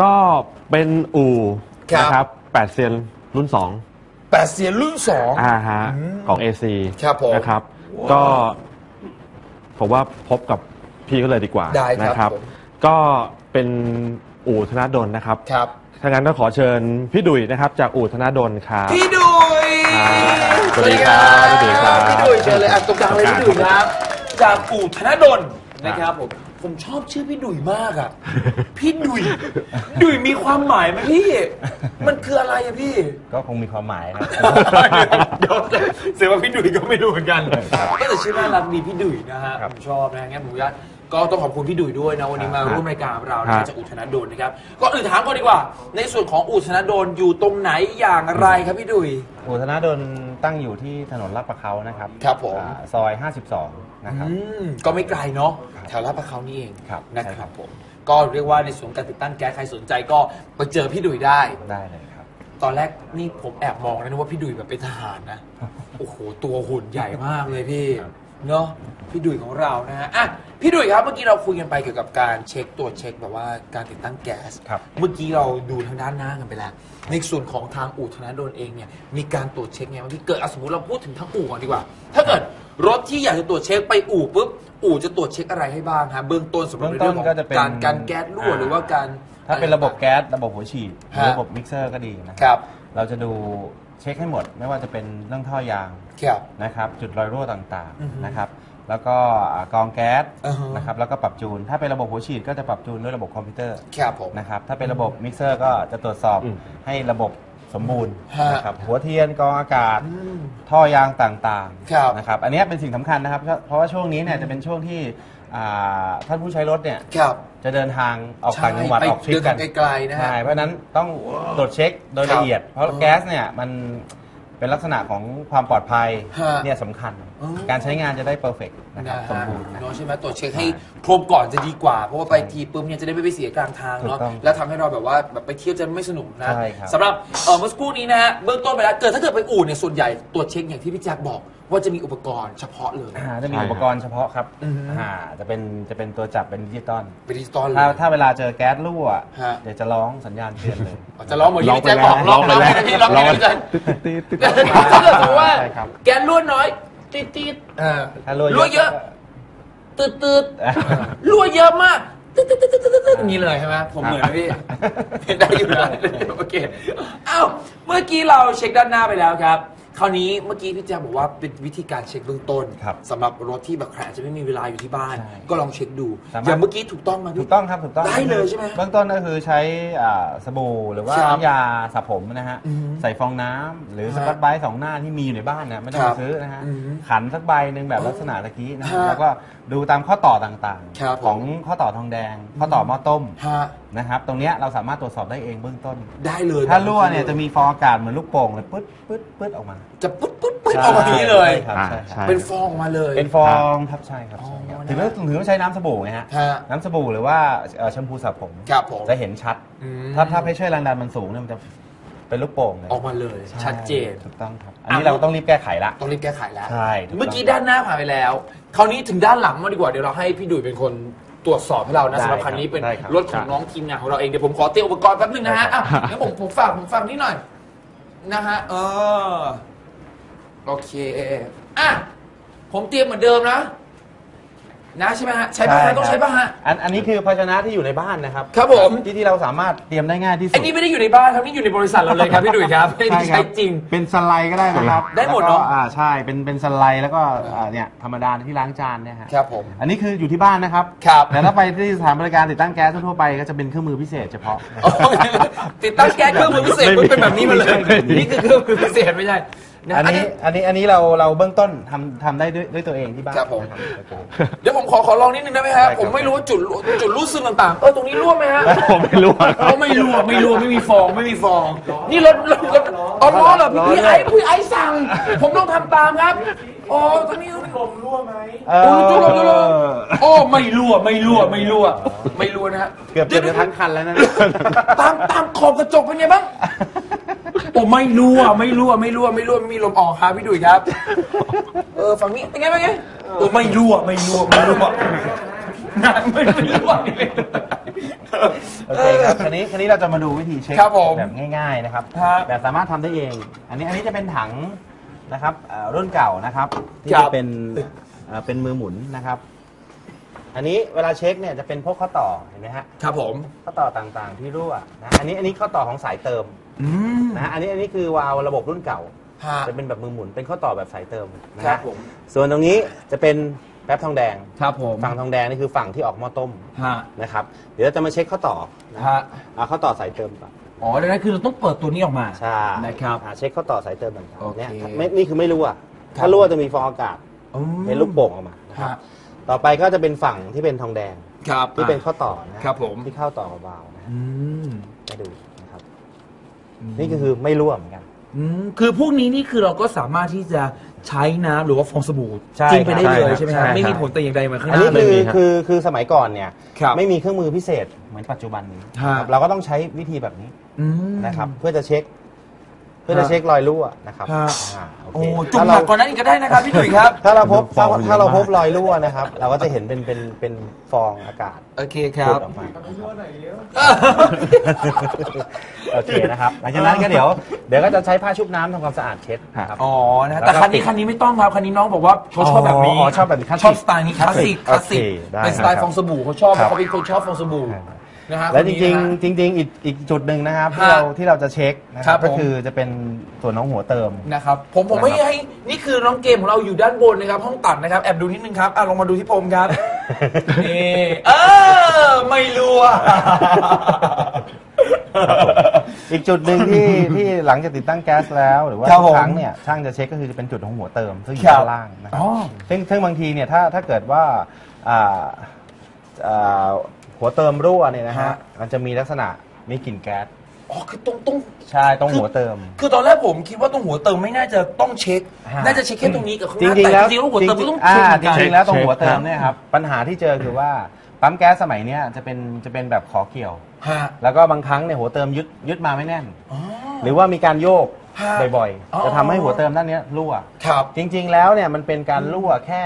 ก็เป็นอู่ครับ นะครับแปดเซียนรุ่นสองแปดเสียนรุ่นสอง อ่าฮะของ AC ครับผมนะครับก็ผมว่าพบกับพี่ก็เลยดีกว่าได้ครับนะครับผม ก็เป็นอู่ธนาดลนะครับครับ ถ้างั้นก็ขอเชิญพี่ดุยนะครับ จากอู่ธนาดลครับ พี่ดุยครับสวัสดีครับพี่ดุยครับพี่ดุยเชิญเลยอะตรงกลางเลยพี่ดุยครับ จากอู่ธนดลนะครับผม ผมชอบชื่อพี่ดุยมากอะ พี่ดุยดุยมีความหมายไหมพี่ มันคืออะไรอะพี่ ก็คงมีความหมายครับเดี๋ยวเสียว่าพี่ดุยก็ไม่รู้เหมือนกันก็แต่ชื่อน่ารักดีพี่ดุยนะฮะครับผมชอบนะงั้นผมก็ก็ต้องขอบคุณพี่ดุยด้วยนะ วันนี้มาครับร่วมรายการเราครันะบจากอุทนดลนะครับก็อื่นถามก่อนดีกว่า ในส่วนของอุทนดลอยู่ตรงไหนอย่างไรครับพี่ดุยอู่ธนาดลตั้งอยู่ที่ถนนลาดประเขานะครับครับผมอ่าซอย 52 นะครับอืมก็ไม่ไกลเนาะครับแถวลาดพร้าวนี่เองครับนะใช่คครัรับบผมก็เรียกว่าในส่วนการติดตั้งแก๊สใครสนใจก็ไปเจอพี่ดุยได้ ได้เลยครับ ตอนแรกนี่ผมแอบมองนะนึกว่าพี่ดุยแบบเป็นทหารนะโอ้โหตัวหุ่นใหญ่มากเลยพี่เนาะพี่ดุยของเรานะฮะอะพี่ดุยครับเมื่อกี้เราคุยกันไปเกี่ยวกับการเช็คตรวจเช็คแบบว่าการติดตั้งแก๊สครับเมื่อกี้เราดูทางด้านหน้ากันไปแล้ว ในส่วนของทางอู่ธนาโดนเองเนี่ยมีการตรวจเช็คไงบางทีเกิดอะสมมติเราพูดถึงทางอู่ก่อนดีกว่า ถ้าเกิด รถที่อยากจะตรวจเช็คไปอู่ปุ๊บอู่จะตรวจเช็คอะไรให้บ้างฮะเบื้องต้นสำหรับในเรื่องของเบื้องต้นก็จะเป็นการการแก๊สรั่วหรือว่าการ ถ้าเป็นระบบแก๊สระบบหัวฉีดหรือฮะ ระบบมิกเซอร์ก็ดีนะคครัรับเราจะดูเช็คให้หมด ไม่ว่าจะเป็นเรื่องท่อยางครับ นะครับจุดรอยรั่วต่างอือฮึๆนะครับแล้วก็อ่ากรองแก๊สอ่าฮะ นะครับแล้วก็ปรับจูน ถ้าเป็นระบบหัวฉีดก็จะปรับจูนด้วยระบบคอมพิวเตอร์ครับผม นะครับถ้าเป็นระบบมิกเซอร์ก็จะตรวจสอบอืม ให้ระบบ สมบูรณ์ฮะนะครับหัวเทียนกรองอากาศอืมท่อยางต่างครับๆนะครับอันเนี้ยเป็นสิ่งสำคัญนะครับเพราะเพราะว่าช่วงนี้เนี่ยจะเป็นช่วงที่อ่าท่านผู้ใช้รถเนี่ยครับจะเดินทางออกต่างจังหวัดใช่ออกทริปกัน ไปเดินทางไกลๆนะฮะ ใช่เพราะฉะนั้นต้องตรวจเช็คโดยครับละเอียด เพราะอ๋อแก๊สเนี่ยมันเป็นลักษณะของความปลอดภัยฮะ เนี่ยสำคัญอ๋อ การใช้งานจะได้เพอร์เฟกนะครับนะสมฮะบูรณ์นะ เนาะใช่ไหมตรวจเช็คให้ครบก่อนจะดีกว่า เพราะว่าไปทีปุ๊บเนี่ยจะได้ไม่ไปเสียกลางทางเนาะถูกต้องแล้วทำให้เราแบบว่าแบบไปเที่ยวจะไม่สนุกนะใช่ครับ สำหรับเออเมื่อสักครู่นี้นะฮะเบื้องต้นไปแล้วเกิดถ้าเกิดไปอู่เนี่ยส่วนใหญ่ตรวจเช็คอย่างที่พี่แจ็คบอก ว่าจะมีอุปกรณ์เฉพาะเลย อ่าจะมีใช่อุปกรณ์เฉพาะครับอือฮึ อ่าจะเป็นจะเป็นตัวจับเป็นดิจิตอลเป็นดิจิตอลเลถ้ายถ้าเวลาเจอแก๊สรั่วฮะ เดี๋ยวจะร้องสัญญาณเตือนเลย อ๋อจะร้องเหมือนที่พี่แจ็คบอกร้องร้องให้พี่ร้องให้พี่แจ็ค ติดติดถ้าเกิดสมมติว่าใช่ครับ แกนรั่วน้อย ติดติดๆอ่าถ้ารั่วรั่วเยอะตืดตืดๆรั่วเยอะมากตืดตืดตืดตืดตืดตืดอย่างนี้เลยใช่ไหมผมเหมือนไหมพี่ได้อยู่นะโอเคอ้าวเมื่อกี้เราเช็คด้านหน้าไปแล้วครับ คราวนี้เมื่อกี้พี่แจ๊คบอกว่าเป็นวิธีการเช็คเบื้องต้นครับสำหรับรถที่แบบใครอาจจะไม่มีเวลาอยู่ที่บ้าน ใช่ก็ลองเช็คดูสามารถ อย่างเมื่อกี้ถูกต้องไหมถูพี่กต้องครับถูกต้องได้เลยใช่ไหมเบื้องต้นก็คือใช้อ่าสบู่หรือว่าครับน้ำยาสระผมนะฮะอือฮึใส่ฟองน้ำหรือฮะสกอตไบรท์สองหน้าที่มีอยู่ในบ้านนะไม่ต้องครัไปบซื้อนะฮะอือฮึขันสักใบหนึ่งแบบอ๋อลักษณะตะกี้นะฮะแล้วก็ดูตามข้อต่อต่างครับๆของข้อต่อทองแดง ข้อต่อหม้อต้ม ฮะ นะครับตรงเนี้ยเราสามารถตรวจสอบได้เองเบื้องต้น ได้เลยถ้ารั่วเนี่ยจะมีฟองอากาศเหมือนลูกโป่งเลยปึ๊ดปึ๊ดปึ๊ดออกมาจะปุ๊บปุ๊บปุ๊บออกมาอย่างนี้เลย ใช่ครับอ่าใช่คใช่รับเป็นฟองออกมาเลย เป็นฟองครับใช่ครับอ๋อใช่ครับนะถึงต้องถึงต้องใช้น้ำสบู่ไงฮะฮะน้ำสบู่หรือว่าเอ่อแชมพูสระผมครับผมจะเห็นชัด อืม ถ้าถ้าเพชเชอร์แรงดันมันสูงเนี่ยมันจะเป็นลูกโป่งเลยออกมาเลยใช่ชัดเจน ถูกต้องครับ อันนี้เราต้องรีบแก้ไขละ ต้องรีบแก้ไขแล้วใช่ถูกต้อง เมื่อกี้ด้านหน้าผ่านไปแล้ว คราวนี้ถึงด้านหลังมาดีกว่าเดี๋ยวเราให้พี่ดุยเป็นคน ตรวจสอบให้เรานะได้สำหรับคันนี้เป็นได้ครับ รถของน้องทีมงานของเราเองเดี๋ยวผมขอเตรียมอุปกรณ์แป๊บนึงนะฮะได้ครับ อะงั้นผมผมฝากผมฝากนิดหน่อยนะฮะเออโอเคอะผมเตรียมเหมือนเดิมนะ นะใช่ไหมฮะใช้ป่ะฮะต้องใช้ป่ะฮะ อันอันนี้คือภาชนะที่อยู่ในบ้านนะครับครับผม ที่ที่เราสามารถเตรียมได้ง่ายที่สุไอ้ดนี่ไม่ได้อยู่ในบ้านครับนี่อยู่ในบริษัทเราเลยครับพี่ดุยครับไม่ได้ใช้จริง เป็นสไลด์ก็ได้นะครับได้หมดแล้วก็เนอะอ่าใช่เป็นเป็นสไลด์แล้วก็อ่าเนี่ยธรรมดาที่ล้างจานเนี่ยฮะครับผมอันนี้คืออยู่ที่บ้านนะครับครับแต่ถ้าไปที่สถานบริการติดตั้งแก๊สทั่วๆไปก็จะเป็นเครื่องมือพิเศษเฉพาะอ๋อติดตั้งแก๊สเครื่องมือพิเศษไม่มีเป็นแบบนี้มาเลยไม่มีนี่คือเครื่องมือพิเศษไม่ใช่ะอันนี้อันนี้อันนี้เราเราเบื้องต้นทำทำได้ด้วยด้วยตัวเองที่บ้านครับผมโอเคเดี๋ยวผมขอขอลองนิดนึงได้ไหมฮะได้ครับผมไม่รู้ว่าจุดจุดรูดซึมต่างๆ เออตรงนี้รั่วไหมฮะผมไม่รู้อะเขาไม่รั่วไม่รั่วไม่มีฟองไม่มีฟอง นี่รถรถรถอ๋อล้อเหรอพี่พี่ไอ้พี่ไอ้สั่ง ผมต้องทำตามครับอ๋อตรงนี้ตรงนี้ลมรั่วไหมเอโอ้อจุดลมจุดลมโอ้ไม่รั่วไม่รั่วไม่รั่วไม่รั่วนะฮะเกือบเกือบจะทั้งคันแล้วนะ ตามตามขอบกระจกเป็นไงบ้าง โอ้ไม่รั่วไม่รั่วไม่รั่วไม่รั่วไม่มีลมออกครับพี่ดุยครับ เออฝั่งนี้เป็นไงเป็นไงโอ้ไม่รั่วไม่รั่วไม่รั่วงานไม่ไม่รั่วเลย โอเคครับคันนี้คันนี้เราจะมาดูวิธีเช็คครับผมแบบง่ายๆนะครับครับ แบบสามารถทำได้เอง อันนี้อันนี้จะเป็นถังนะครับเอ่อรุ่นเก่านะครับที่ครัจะบเป็นเอ่อเป็นมือหมุนนะครับ อันนี้เวลาเช็คเนี่ยจะเป็นพวกข้อต่อเห็นไหมฮะครับผม ข้อต่อต่างๆที่รั่วนะอันนี้อันนี้ข้อต่อของสายเติม อืม นะฮะอันนี้อันนี้คือวาล์วระบบรุ่นเก่า ฮะ จะเป็นแบบมือหมุนเป็นข้อต่อแบบสายเติมนะครัฮะบผม ส่วนตรงนี้จะเป็นแป๊บทองแดง ครับผมฝั่งทองแดงนี่คือฝั่งที่ออกหม้อต้มฮะนะครับ เดี๋ยวเราจะมาเช็คข้อต่อนะฮะเอาข้อต่อสายเติมก่อนอ๋อดังนั้นคือเราต้องเปิดตัวนี้ออกมาใช่นะครับ อ่าเช็คข้อต่อสายเติมต่างโอๆเคเนี่ยไม่นี่คือไม่รั่วครับ ถ้ารั่วจะมีฟองอากาศอืมเป็นลูกโป่งออกมานะครับฮะต่อไปก็จะเป็นฝั่งที่เป็นทองแดงครับที่เป็นข้อต่อนะครับผม ที่เข้าต่อกับวาล์วนะฮะอืม ให้ดู นะครับนี่ก็คือไม่รั่วเหมือนกัน อืมคือพวกนี้นี่คือเราก็สามารถที่จะใช้น้ำหรือว่าฟองสบู่ใช่จิ้มไปได้ครับเลยใช่ใช่ไหมครับใช่ไม่มีครับผลแต่อย่างใดมาข้างหอันน้านี้เลคืยอคือคือสมัยก่อนเนี่ยครับไม่มีเครื่องมือพิเศษเหมือนปัจจุบันนี้ฮะครับ เราก็ต้องใช้วิธีแบบนี้อืมนะครับเพื่อจะเช็คเพื่อจะเช็ครอยรั่วนะครับฮะ อ่าโอโอ้เคจุ่มถ้าหนัเรากกว่านั้นอีกก็ได้นะครับพี่ตุ๋ยครับ ถ้าเราพบฟถ้าองเยอะถ้าเราพบมากรอยรั่วนะครับ เราก็จะเห็นเป็นเป็นเป็นฟองอากาศโอเคครัพูบดออกมาโอเคนะครับหลังจากนั้นก็เดี๋ยวเดี๋ยวก็จะใช้ผ้าชุบน้ำทำความสะอาดเช็ดนะครับ อ๋อนะแล้วก็แต่คันนี้ปิดคันนี้ไม่ต้องครับคันนี้น้องบอกว่าเขาชอบแบบนี้อ๋อชอบแบบนี้คลาสสิกชอบสไตล์นี้คลาสสิกคลาสสิกโอเคได้เป็นสไตล์ครับฟองสบู่เขาชอบครับ เขาเป็นคนชอบฟองสบู่ นะฮะและคนจนี้ริงนะฮะ ๆจริง ๆ อีกอีกจุดหนึ่งนะครับที่ฮะเราที่เราจะเช็คนะคครัรับบผม ก็คือจะเป็นส่วนของหัวเติม นะครับผมผมไม่นะครับ ให้นี่คือน้องเกมของเราอยู่ด้านบนนะครับห้องตัดนะครับแอบดูนิดนึงครับอะลงมาดูที่ผมครับ นี่เออไม่รู้อะอีกจุดหนึ่งที่ ที่หลังจากติดตั้งแก๊สแล้วหรือว่าครับทุผมกครั้งเนี่ยช่างจะเช็คก็คือจะเป็นจุดของหัวเติมซึ่งอยู่ครับด้านล่างนะคอ๋รับอซึ่งซึ่งบางทีเนี่ยถ้าถ้าเกิดว่าอ่าอ่า หัวเติมรั่วเนี่ยนะฮะ ฮะ มันจะมีลักษณะมีกลิ่นแก๊ส อ๋อคือตรงตรงใช่ตรงหัวเติม คือตอนแรกผมคิดว่าตรงหัวเติมไม่น่าจะต้องเช็ค ฮะ น่าจะเช็คแค่ตรงนี้กับข้างหจน้าริงๆแต่แล้วจริงๆแล้วหัวเติมก็ต้องอ่าเช็คเหมือนกันจริงๆแล้วตรงเช็คหัวเติครัมบเนี่ยครับ ปัญหาที่เจอคือว่าปั๊มแก๊สสมัยเนี้ยจะเป็นจะเป็นแบบขอเกี่ยว ฮะแล้วก็บางครั้งเนี่ยหัวเติมยึดยึดมาไม่แน่น อ๋อ หรือว่ามีการโยกฮะ บ่อยอ๋อ ๆ จะทำให้หัวเติมด้านเนี้ยรั่ว ครับ จริงๆแล้วเนี่ยมันเป็นการรั่วแค่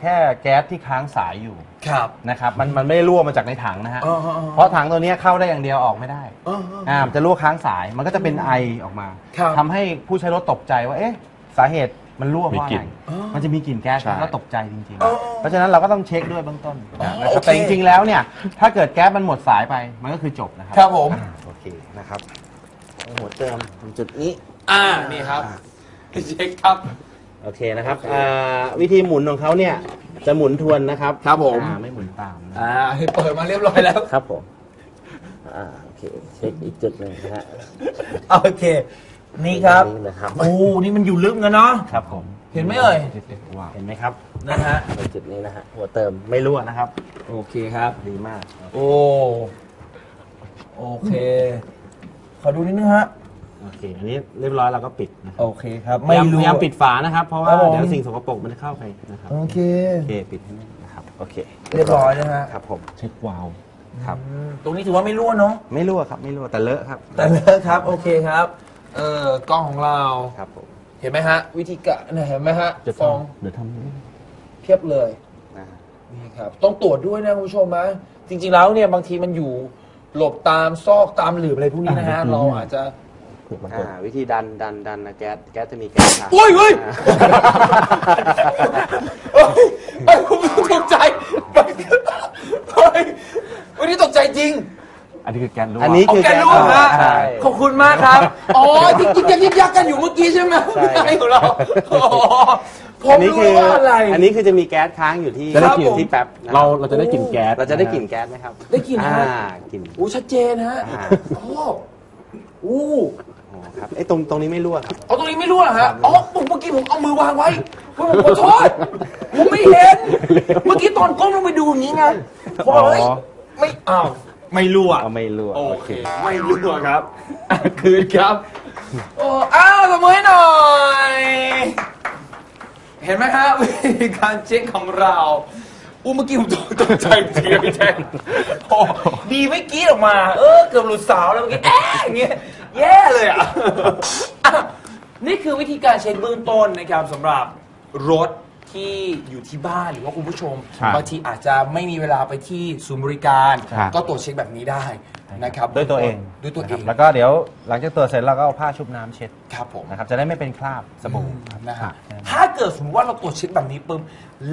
แค่แก๊สที่ค้างสายอยู่ครับ นะครับมันมันไม่ได้รั่วมาจากในถังนะฮะอ๋ออ๋ออ๋อ เพราะถังตัวเนี้ยเข้าได้อย่างเดียวออกไม่ได้อ๋ออ๋ออ่ามันจะรั่วค้างสายมันก็จะเป็นไอออกมาครับทำให้ผู้ใช้รถตกใจว่าเอ๊ะสาเหตุมันรั่วเพราะมีกลิ่อะไรนอ๋อมันจะมีกลิ่นแก๊สใช่ แล้วตกใจจริง อ๋อๆ เพราะฉะนั้นเราก็ต้องเช็คด้วยเบื้องต้นอ๋อนะครับโอเค แต่จริงๆแล้วเนี่ยถ้าเกิดแก๊สมันหมดสายไปมันก็คือจบนะครัครับผมอ่าโอเคนะครับหัวเติมตรงจุดนี้ อ่านี่ครับเช็คครับโอเคนะครับอ่าวิธีหมุนของเขาเนี่ยจะหมุนทวนนะครับครับผมอ่าไม่หมุนตามนะอ่าให้เปิดมาเรียบร้อยแล้ว ครับผมอ่าโอเคเช็คอีกจุดหนึ่งนะฮะโอเค นี่ครับนี่นะครับโอ้นี่มันอยู่ลึกนะเนาะครับผมเห็นไหมเอ่ยว้าวเห็นไหมครับนะฮะในจุดนี้นะฮะหัวเติมไม่รั่วนะครับ โอเคครับดีมาก โอ้โอเคขอดูนิดนึงฮะ โอเคอันนี้เรียบร้อยเราก็ปิดนะครับโอเคครับพไม่ยายามรู้พยายามปิดฝานะครับ เพราะว่าครับผม เดี๋ยวสิ่งสกปรกมันจะเข้าไปนะครับโอเคโอเคปิดให้แน่นนะครับโอเคเรียบร้อยนะฮะครับผม เช็ควาล์วครับ อืมตรงนี้ถือว่าไม่รั่วเนาะไม่รั่วครับไม่รั่วแต่เลอะครับแต่เลิกครับโอเคครับเออกล้องของเราครับผมเห็นไหมฮะ วิธีกะเนี่ยเห็นไหมฮะจะฟองทำเดี๋ยวทำเพียบเลย นะฮะ นี่ครับต้องตรวจด้วยนะคุณผู้ชมนะจริง ๆ แล้วเนี่ยบางทีมันอยู่หลบตามซอกตามหลืบอะไรพวกนี้นะฮะ เราอาจจะ ถูกมันอ่าวิธีดันดันดันนะแก๊สแก๊สจะมีแก๊สครับโอ้ยเฮ้ยเฮ้ยเฮ้ยผมตกใจเฮ้ยวันนี้ตกใจจริง อันนี้คือแกนรั่วอันนี้เอาคือแกรู้ฮะ ใช่ ขอบคุณมากครับ อ๋อที่ยิกยักยิกยักกันอยู่เมื่อกี้ใช่ไหมใช่ ไอ้ของเราอ๋อผมอันนี้รู้คือว่าอะไร อันนี้คือจะมีแก๊สค้างอยู่ที่จะได้ครับกลิ่ผมนที่แป๊บนะคบเราเราจะได้กลิ่นแก๊สเราจะได้กลิ่นแก๊สไหมครับได้กลิ่นอ่าฮะกลิ่น อู้ชัดเจนฮะ อ่า โอ้อู้ อ๋อครับไอ้ตรงตรงนี้ไม่รั่วครับ เอาตรงนี้ไม่รู้เหรอฮะ อ๋อผมเมื่อกี้ผมเอามือวางไว้ผมขอโทษผมไม่เห็น เมื่อกี้ตอนก้มลงไปดูอย่างนี้ไงพอเฮ้ยไม่อ้าวไม่รู้อะเอาไม่รั่วโอเค ไม่รู้ครับอะคืนครับ โอ้อ้าวสมือให้หน่อย เห็นไหมฮะวิธีการเช็คของเรา อู้เมื่อกี้ผมตกใจจริงๆพี่แจ๊คโอ้ดีไม่กรี้ออกมา เออเกือบหลุดสาวแล้วเมื่อกี้แอ๊ะอย่างเงี้ยแย่เลยอะอะ นี่คือวิธีการเช็คเบื้องต้นนะครับสำหรับรถทที่อยู่ที่บ้านหรือว่าคุณผู้ชมครับบางทีอาจจะไม่มีเวลาไปที่ศูนย์บริการ ครับก็ตรวจเช็คแบบนี้ได้นะครับด้วยตัวเองด้วยตัวเอนะครับงแล้วก็เดี๋ยวหลังจากตรวจเสร็จเราก็เอาผ้าชุบน้ำเช็ดครับผม นะครับ จะได้ไม่เป็นคราบสบู่ครับนะครัฮะบ ถ้าเกิดสมมติว่าเราตรวจเช็คแบบนี้ปุ๊บ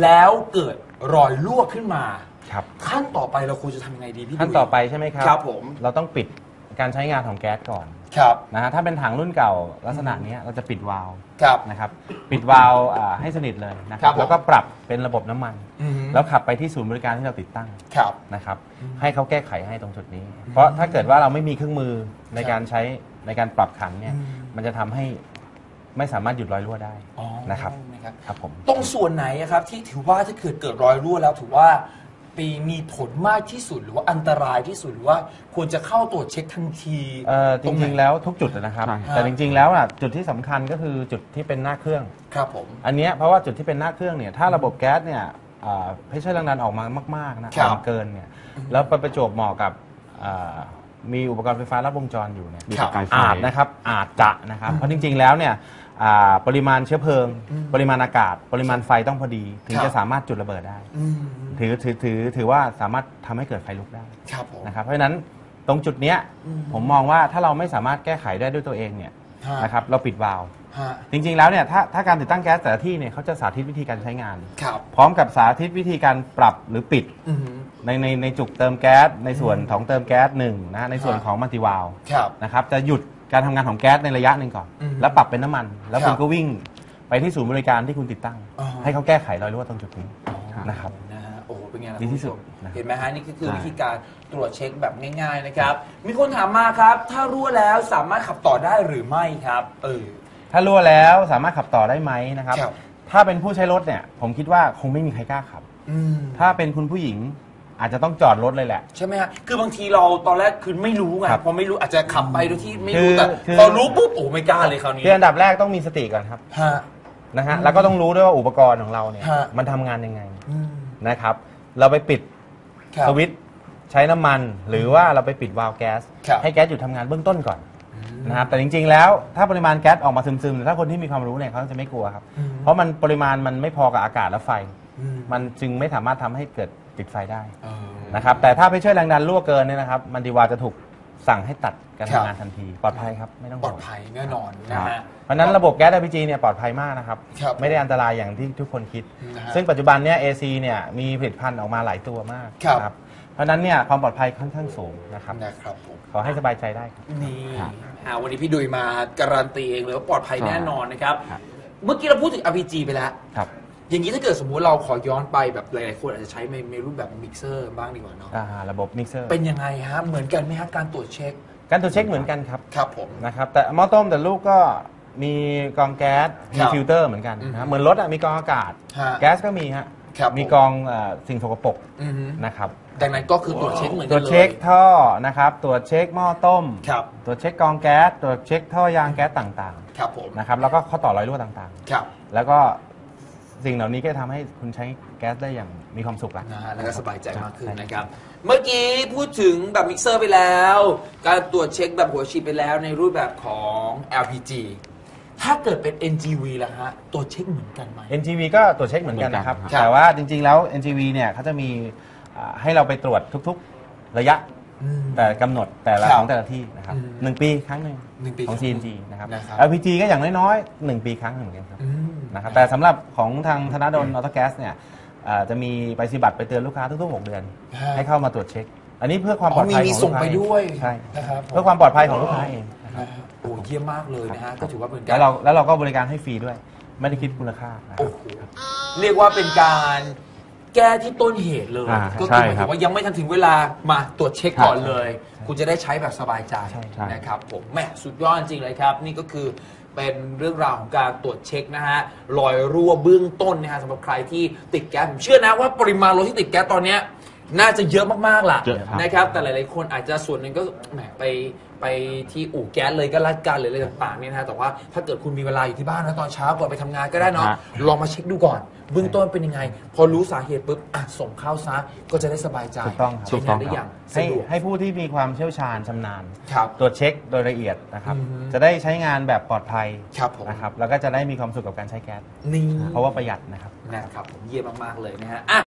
แล้วเกิด รอยรั่วขึ้นมา ครับขั้นต่อไปเราควรจะทำยังไงดีพี่ขั้นดุยต่อไปใช่ไหมครับครับผมเราต้องปิดการใช้งานของแก๊สก่อนครับนะฮะถ้าเป็นถังรุ่นเก่าลักษณะเนี้ยเราจะปิดวาล์วครับ นะครับปิดวาล์วอ่าให้สนิทเลยนะคครัรับบผม แล้วก็ปรับเป็นระบบน้ำมัน อืมแล้วขับไปที่ศูนย์บริการที่เราติดตั้งครับ นะครับให้เขาแก้ไขให้ตรงจุดนี้ เพราะถ้าเกิดว่าเราไม่มีเครื่องมือในการใช้ในการปรับขันเนี่ยอืม มันจะทำให้ ไม่สามารถหยุดรอยรั่วได้อ๋อนะครับนะครับครับผม ตรงส่วนไหนอะครับที่ถือว่าถ้าเกิดเกิดรอยรั่วแล้วถือว่าปีมีผลมากที่สุดหรือว่าอันตรายที่สุดหรือว่าควรจะเข้าตรวจเช็คทันทีเอ่อจตไหน ริงๆแล้วทุกจุดนะครับ ใช่ แต่จริงๆแล้วอะจุดที่สำคัญก็คือจุดที่เป็นหน้าเครื่อง ครับผม อันเนี้ยเพราะว่าจุดที่เป็นหน้าเครื่องเนี่ยถ้าระบบแก๊สเนี่ยเพชเชอร์แรงดันออกมามากๆนะครับออกมาเกินเนี่ยแล้วไปประจวบเหมาะกับอ่ามีอุปกรณ์ไฟฟ้าลัดวงจรอยู่เนี่ย มีประกายไฟ อาจนะครับอาจจะนะครับ เพราะจริงๆแล้วเนี่ย อ่าปริมาณเชื้อเพลิง ปริมาณอากาศ ปริมาณไฟต้องพอดี ถึงครับจะสามารถจุดระเบิดได้ อืมถือถือถือถือว่าสามารถทำให้เกิดไฟลุกได้ครับผม นะครับเพราะฉะนั้นตรงจุดเนี้ยอืม ผมมองว่าถ้าเราไม่สามารถแก้ไขได้ด้วยตัวเองเนี่ยฮะนะครับเราปิดวาล์วฮะจริง ๆ แล้วเนี่ยถ้าถ้าการติดตั้งแก๊สแต่ละที่เนี่ยเขาจะสาธิตวิธีการใช้งาน ครับพร้อมกับสาธิตวิธีการปรับหรือปิด อืม ในในในจุกเติมแก๊สในส่วนของเติมแก๊สหนึ่งนะฮะในส่วนครับ ของมัลติวาลครับ นะครับจะหยุด การทำงานของแก๊สในระยะหนึ่งก่อน อืมแล้วปรับเป็นน้ำมัน แล้วครับคุณก็วิ่งไปที่ศูนย์บริการที่คุณติดตั้ง อ่า ให้เขาแก้ไขรอยรั่วตรงจุดนี้นะครับ นะฮะโอ้โหเป็นไงล่ะดีที่สุดคุณผู้ชมนะครับเห็นไหมฮะนี่ก็คือใช่ วิธีการตรวจเช็คแบบง่าย ๆนะครับ มีคนถามมาครับ ถ้ารั่วแล้วสามารถขับต่อได้หรือไม่ครับเออ ถ้ารั่วแล้วสามารถขับต่อได้ไหมนะครับ ครับ ถ้าเป็นผู้ใช้รถเนี่ย ผมคิดว่าคงไม่มีใครกล้าขับ อืม ถ้าเป็นคุณผู้หญิง อาจจะต้องจอดรถเลยแหละ ใช่ไหมฮะ คือบางทีเราตอนแรกคือไม่รู้ไง ครับพอไม่รู้อาจจะขับไปโดยที่ไม่คืรู้อแต่คือ พอรู้ปุ๊บโอ้ไม่กล้าเลยคราวนี้คืออันดับแรกต้องมีสติก่อนครับฮะ นะฮะแล้วก็ต้องรู้ด้วยว่าอุปกรณ์ของเราเนี่ยฮะ มันทำงานยังไงอืมนะครับ เราไปปิดครับ สวิตช์ใช้น้ำมัน หรือว่าเราไปปิดวาล์วแก๊สครับ ให้แก๊สหยุดทำงานเบื้องต้นก่อนนะครับแต่จริงๆแล้วถ้าปริมาณแก๊สออกมาซึมๆ ถ้าคนที่มีความรู้เนี่ยเขาจะไม่กลัวครับอืมเพราะมันปริมาณมันไม่พอกับอากาศและไฟ อืม มันจึงไม่สามารถทำให้เกิด ติดไฟได้เออนะครับแต่ถ้าไปช่วยแรงดันรั่วเกินเนี่ยนะครับมันดีวาจะถูกสั่งให้ตัดการครับทำงานทันที ปลอดภัยครับไม่ต้องปห่ลวอดง ภัยแน่นอนนะฮะ เพราะฉะนั้นระบบแก๊ส LPG เนี่ยปลอดภัยมากนะครับ ครับไม่ได้อันตรายอย่างที่ทุกคนคิด นะฮะซึ่งปัจจุบันเนี่ย AC เนี่ยมีผลิตภัณฑ์ออกมาหลายตัวมากครับ นะเพราะฉะนั้นเนี่ยความปลอดภัยค่อนข้างสูงนะครับนะครับผม ขอให้สบายใจได้ครับ นี่ครับอ่าวันนี้พี่ดุยมาการันตีเองเลยว่าปลอดภัยแน่นอนนะครับ ครับ เมื่อกี้เราพูดถึง RPG ไปแล้ว ครับ อย่างนี้ถ้าเกิดสมมุติเราขอย้อนไปแบบหลายๆคนอาจจะใช้ในในรูปแบบมิกเซอร์บ้างดีกว่าเนาะอ่าระบบมิกเซอร์เป็นยังไงฮะเหมือนกันไหมฮะการตรวจเช็ค การตรวจเช็คเหมือนกันครับครับผม นะครับแต่หม้อต้มแต่ลูกก็มีกรองแก๊สมีครับฟิลเตอร์เหมือนกันอืมนะครับเหมือนรถอะมีกรองอากาศ ฮะแก๊สก็มีฮะครับมีผม กรองเอ่อสิ่งสกปรกอือฮึนะครับดังนั้นก็คือตรวจเช็คเหมือนตกัรนวจเลยเช็คท่อนะครับตรวจเช็คหม้อต้ม ครับตรวจเช็คกรองแก๊สตรวจเช็คท่อยางแก๊สต่างครับผมๆนะครับแล้วก็ข้อต่อรอยรั่วต่างครับ ๆ แล้วก็ สิ่งเหล่านี้ก็จะทำให้คุณใช้แก๊สได้อย่างมีความสุขละนะฮะแล้วก็สบายใจมากขึ้นนะครับ เมื่อกี้พูดถึงแบบมิกเซอร์ไปแล้ว การตรวจเช็คแบบหัวฉีดไปแล้วในรูปแบบของ LPG ถ้าเกิดเป็น NGV ล่ะฮะตรวจเช็คเหมือนกันไหม NGV ก็ตรวจเช็คเหมือนกันนะครับเหมือนกันครับแต่ว่าจริงๆแล้ว NGV เนี่ยเขาจะมีอ่าให้เราไปตรวจทุกๆ ระยะ อืม แต่กำหนดแต่ละครับของแต่ละที่นะครับอืมหนึ่งปีครั้งหนึ่งหนึ่งปีของครั้ง CNG นะครับ นะครับ LPG ก็อย่างน้อยๆหนึ่งปีครั้งหนึ่งเหมือนกันครับ อืม นะครับแต่สำหรับของทางธนาดลออโตแก๊สเนี่ยอ่าจะมีใบสิบัตรไปเตือนลูกค้าทุกๆ 6 เดือน ฮะ ให้เข้ามาตรวจเช็ค อันนี้เพื่อความปลอดมีภัยมีของส่ลูงกค้าไปเองด้วยใช่นะครับเพื่อความปลอดภัยของลูกค้าเองนะครับนะฮะโอ้เยี่ยมมากเลยนะฮะก็ถือว่าเป็นกาแล้รวเราแล้วเราก็บริการให้ฟรีด้วย ไม่ได้คิดมูลค่านะครับ โอ้โหเรียกว่าเป็นการ แก้ที่ต้นเหตุเลย อ่าก็ใช่คือหมายครัถึบงว่ายังไม่ทันถึงเวลามาตรวจเช็คก่อนเลยใช่คุณจะได้ใช้แบบสบายใจใช่ใช่ นะครับผมแหม่สุดยอดจริงเลยครับ นี่ก็คือเป็นเรื่องราวของการตรวจเช็คนะฮะรอยรั่วเบื้องต้นนะฮะสำหรับใครที่ติดแก๊สผมเชื่อนะว่าปริมาณรถที่ติดแก๊สตอนเนี้ยน่าจะเยอะมากๆล่ะเยอะครับ นะครับแต่หลาย ๆ คนอาจจะส่วนหนึ่งก็แหมไป ไปที่อู่แก๊สเลยก็ละกันหรืออะไรต่างๆเนี่ยนะฮะแต่ว่าถ้าเกิดคุณมีเวลาอยู่ที่บ้านนะตอนเช้าก่อนไปทำงานก็ได้เนาะฮะ ลองมาเช็คดูก่อน เบื้องต้นเป็นยังไง พอรู้สาเหตุปุ๊บอะส่งเข้าซะก็จะได้สบายใจถูกต้องครับ ใช้งานได้อย่างสะให้ดวกให้ผู้ที่มีความเชี่ยวชาญชำนาญ ครับ ตรวจเช็คโดยละเอียดนะครับ อือฮึจะได้ใช้งานแบบปลอดภัยครับผม นะครับ แล้วก็จะได้มีความสุขกับการใช้แก๊ส นี่เพราะว่าประหยัดนะครับ นะครับผมเยี่ยมมากๆเลยนะฮะอะ